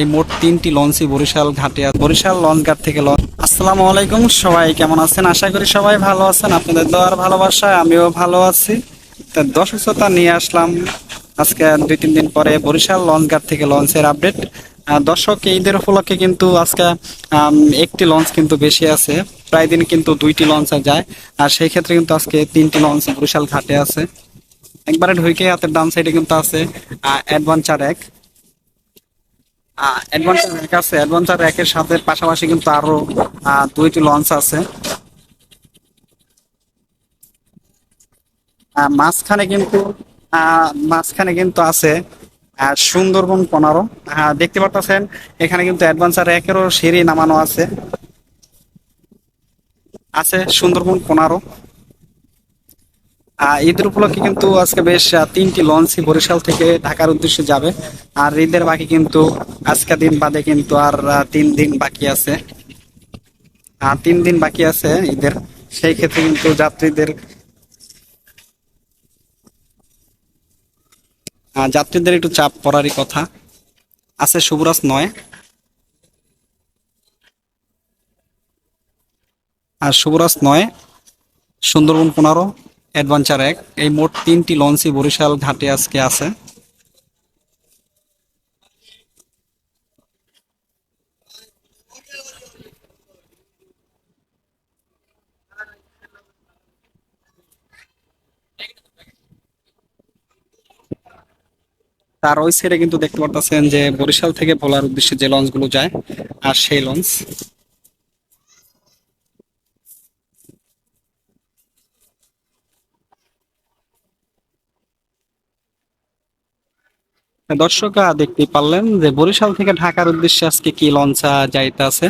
এই মোট তিনটি লঞ্চই বরিশাল ঘাটে বরিশাল লঞ্চ ঘাট থেকে লঞ্চ। আসসালামু আলাইকুম, সবাই কেমন আছেন? আশা করি সবাই ভালো আছেন। আপনাদের দোয়ার ভালোবাসায় আমিও ভালো আছি। তা দর্শকতা নিয়ে আসলাম আজকে দুই, তিন দিন পরে বরিশাল লঞ্চ ঘাট থেকে লঞ্চের আপডেট। দর্শক, ঈদের উপলক্ষে কিন্তু আজকে একটি লঞ্চ কিন্তু বেশি আছে। প্রায় দিন কিন্তু দুইটি লঞ্চ যায়। আর সেই ক্ষেত্রে কিন্তু আজকে তিনটি লঞ্চ বরিশাল ঘাটে আছে। একবারে ঢুকে হাতের ডান সাইডে কিন্তু আছে অ্যাডভেঞ্চার এক। অ্যাডভেঞ্চার র্যাক আছে অ্যাডভেঞ্চার র্যাকের সাথে পাশাপাশি কিন্তু আরও দুইটি লঞ্চ আছে। মাঝখানে কিন্তু মাঝখানে কিন্তু আছে সুন্দরবন পনেরো। দেখতে পাচ্ছেন এখানে কিন্তু অ্যাডভেঞ্চার র্যাকেরও সিঁড়ি নামানো আছে। আছে সুন্দরবন পনেরো। ঈদের উপলক্ষে কিন্তু আজকে বেশ তিনটি লঞ্চই বরিশাল থেকে ঢাকার উদ্দেশ্যে যাবে। আর ঈদের বাকি কিন্তু আজকে দিন বাদে কিন্তু আর তিন দিন বাকি আছে। আর তিন দিন বাকি আছে ঈদের। সেই ক্ষেত্রে কিন্তু যাত্রীদের যাত্রীদের একটু চাপ পড়ারই কথা। আছে শুভরাজ নয়। আর শুভরাজ নয়, সুন্দরবন পনেরো। অ্যাডভেঞ্চার এক এই মোট তিনটি লঞ্চই বরিশাল ঘাটে আজকে আছে। তার ওই সাইডে কিন্তু দেখতে পারতেছেন যে বরিশাল থেকে ভোলার উদ্দেশ্যে যে লঞ্চগুলো যায়, আর সেই লঞ্চ দর্শক আহ, দেখতে পারলেন যে বরিশাল থেকে ঢাকার উদ্দেশ্যে আজকে কি লঞ্চা যাইতে আছে